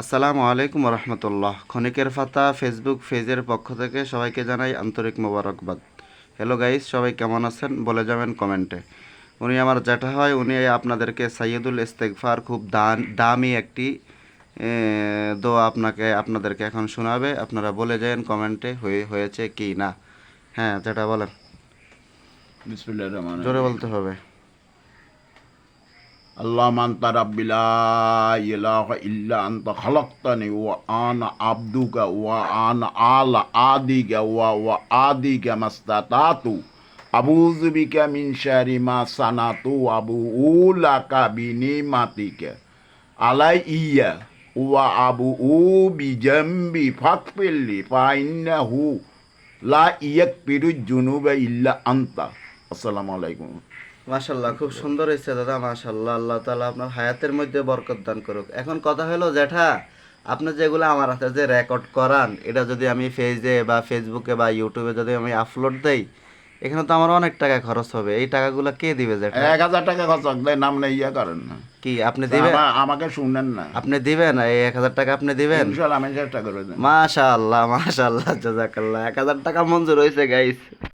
আসসালামু আলাইকুম রহমতুল্লাহ ক্ষণিকের ফাতা ফেসবুক পেজের পক্ষ থেকে সবাইকে জানাই আন্তরিক মোবারকবাদ। হ্যালো গাইস সবাই কেমন আছেন? বলে যাবেন কমেন্টে। উনি আমার জ্যাঠা হয় উনি আপনাদেরকে সাইয়দুল ইস্তেগফার খুব দান দামি একটি দোয়া আপনাকে আপনাদেরকে এখন শোনাবে। আপনারা বলে যান কমেন্টে হয়ে হয়েছে কি না। হ্যাঁ যেটা বলেন। জোরে বলতে হবে। আল্লাহ মান্তা রাব্বিলা ইলাহা ইল্লা আনতা খালাকতানি ওয়া আনা আবদুকা ওয়া আনা আলা আদিকা ওয়া ওয়া আদিকা মাস্তাতাতু। আবুযু বিকা মিন শারি মা সানাতু আবু উলাকা বিনিমাতিকা। আলাই ইয়া ওয়া আবু উ বিজাম্বি ফাকফিল্লি ফাইন্নাহু লা আসসালামু আলাইকুম। মাশাল্লাহ খুব সুন্দর হয়েছে দাদা মাশাল্লাহ আল্লাহ তাআলা আপনার হায়াতের মধ্যে বরকত দান করুক। এখন কথা হলো জ্যাঠা আপনি যেগুলো আমার হাতে যে রেকর্ড করান এটা যদি আমি পেজে বা ফেসবুকে বা ইউটিউবে যদি আমি আপলোড দেই এখানে তো আমার অনেক টাকা খরচ হবে। এই টাকাগুলো কে দিবে জ্যাঠা? এক হাজার টাকা খরচ দেয় নাম নেই ইয়া করেন না। কি আপনি দিবেন আমা- আমাকে শুনেন না। আপনি দিবেন? এই এক হাজার টাকা আপনি দিবেন? ইনশাল্লাহ আমি চেষ্টা করে দেন মাশাআল্লাহ মাশাআল্লাহ জাজাকাল্লাহ এক হাজার টাকা মঞ্জুর হয়েছে গাইস